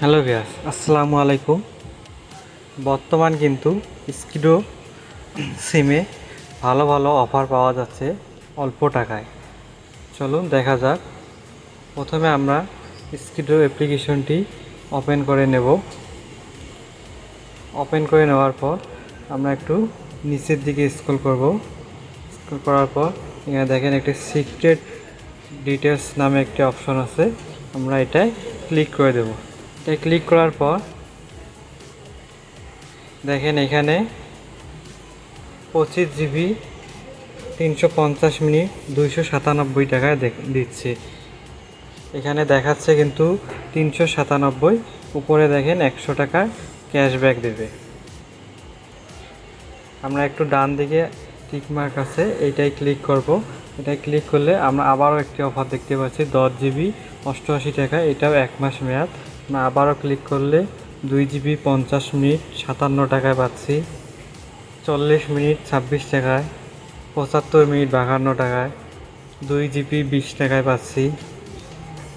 Hello ভিয়াস আসসালামু আলাইকুম। বর্তমান কিন্তু স্কিডো সিমে ভালো ভালো অফার পাওয়া যাচ্ছে অল্প টাকায়। চলুন দেখা যাক। প্রথমে আমরা স্কিডো অ্যাপ্লিকেশনটি ওপেন করে নেব। ওপেন করে নেওয়ার পর আমরা একটু নিচের দিকে স্ক্রল করব। স্ক্রল করার পর এখানে দেখেন একটি সিক্রেট ডিটেলস নামে একটি অপশন আছে। আমরা এটায় ক্লিক করে দেব। এটায় ক্লিক করার পর, দেখেন এখানে পঁচিশ জিবি তিনশো পঞ্চাশ মিনিট দুইশো সাতানব্বই টাকায় দিচ্ছে। এখানে দেখাচ্ছে কিন্তু তিনশো সাতানব্বই, উপরে দেখেন একশো টাকা ক্যাশব্যাক দেবে। আমরা একটু ডান দিকে টিক মার্ক আছে এইটাই ক্লিক করব। এটাই ক্লিক করলে আমরা আবারও একটি অফার দেখতে পাচ্ছি, দশ জিবি অষ্টআশি টাকা, এটাও এক মাস মেয়াদ। আমরা আবারও ক্লিক করলে দুই জিবি পঞ্চাশ মিনিট, সাতান্ন টাকায় পাচ্ছি। চল্লিশ মিনিট, ছাব্বিশ টাকায়, পঁচাত্তর মিনিট, বাহান্ন টাকায়, দুই জিবি বিশ টাকায় পাচ্ছি।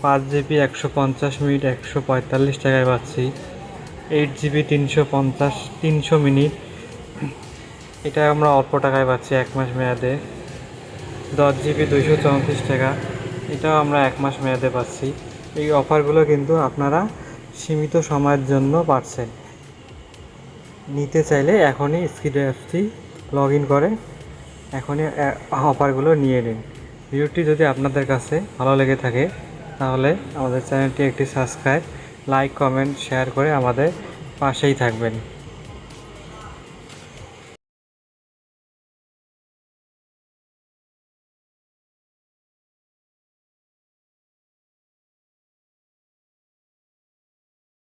পাঁচ জিবি একশো পঞ্চাশ মিনিট, একশো পঁয়তাল্লিশ টাকায় পাচ্ছি। এইট জিবি তিনশো পঞ্চাশ, তিনশো মিনিট। এটা আমরা অল্প টাকায় পাচ্ছি এক মাস মেয়াদে। দশ জিবি দুইশো চৌত্রিশ টাকা। এটাও আমরা এক মাস মেয়াদে পাচ্ছি। এই অফারগুলো কিন্তু আপনারা সীমিত সময়ের জন্য পাচ্ছেন। নিতে চাইলে এখনই স্কিড অ্যাপসটি লগ ইন করে এখনই অফারগুলো নিয়ে নিন। ভিডিওটি যদি আপনাদের কাছে ভালো লেগে থাকে, তাহলে আমাদের চ্যানেলটি একটি সাবস্ক্রাইব, লাইক, কমেন্ট, শেয়ার করে আমাদের পাশেই থাকবেন।